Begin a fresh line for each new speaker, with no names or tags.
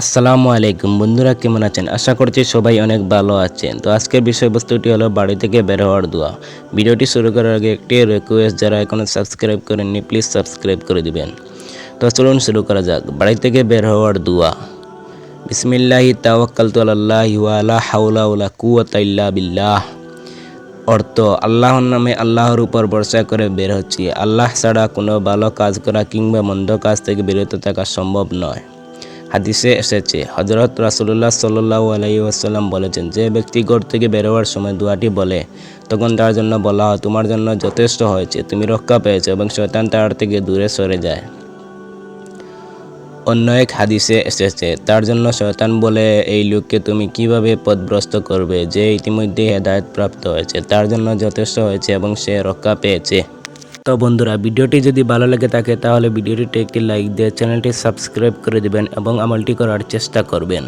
আসসালামু আলাইকুম। বন্ধুরা, কেমন আছেন? আশা করছি সবাই অনেক ভালো আছেন। তো আজকের বিষয়বস্তুটি হলো বাড়ি থেকে বের হওয়ার দোয়া। ভিডিওটি শুরু করার আগে একটি রিকোয়েস্ট যারা এখনও সাবস্ক্রাইব করেননি প্লিজ সাবস্ক্রাইব করে দিবেন। তো চলুন শুরু করা যাক। বাড়ি থেকে বের হওয়ার দোয়া। বিসমিল্লাহি তাওয়াক্কালতু আলাল্লাহি ওয়া লা হাওলা ওয়ালা কুওয়াতা ইল্লা বিল্লাহ। অর্থ, আল্লাহর নামে আল্লাহর উপর ভরসা করে বের হচ্ছি। আল্লাহ ছাড়া কোনো ভালো কাজ করা কিংবা মন্দ কাজ থেকে বিরত থাকা সম্ভব নয়। হাদিসে এসেছে। হজরত রাসুল্লাহ সাল্লু আলাই আসাল্লাম বলেছেন, যে ব্যক্তি ঘর থেকে বেরোবার সময় দোয়াটি বলে, তখন তার জন্য বলা হয়, তোমার জন্য যথেষ্ট হয়েছে, তুমি রক্ষা পেয়েছ এবং শয়তান তার থেকে দূরে সরে যায়। অন্য এক হাদিসে এসেছে, তার জন্য শয়তান বলে, এই লোককে তুমি কীভাবে পথভ্রষ্ট করবে? যে ইতিমধ্যে হেদায়ত প্রাপ্ত হয়েছে, তার জন্য যথেষ্ট হয়েছে এবং সে রক্ষা পেয়েছে। তো বন্ধুরা, ভিডিওটি যদি ভালো লেগে থাকে, তাহলে ভিডিওটিতে একটি লাইক দিয়ে চ্যানেলটি সাবস্ক্রাইব করে দেবেন এবং আমলটি করার চেষ্টা করবেন।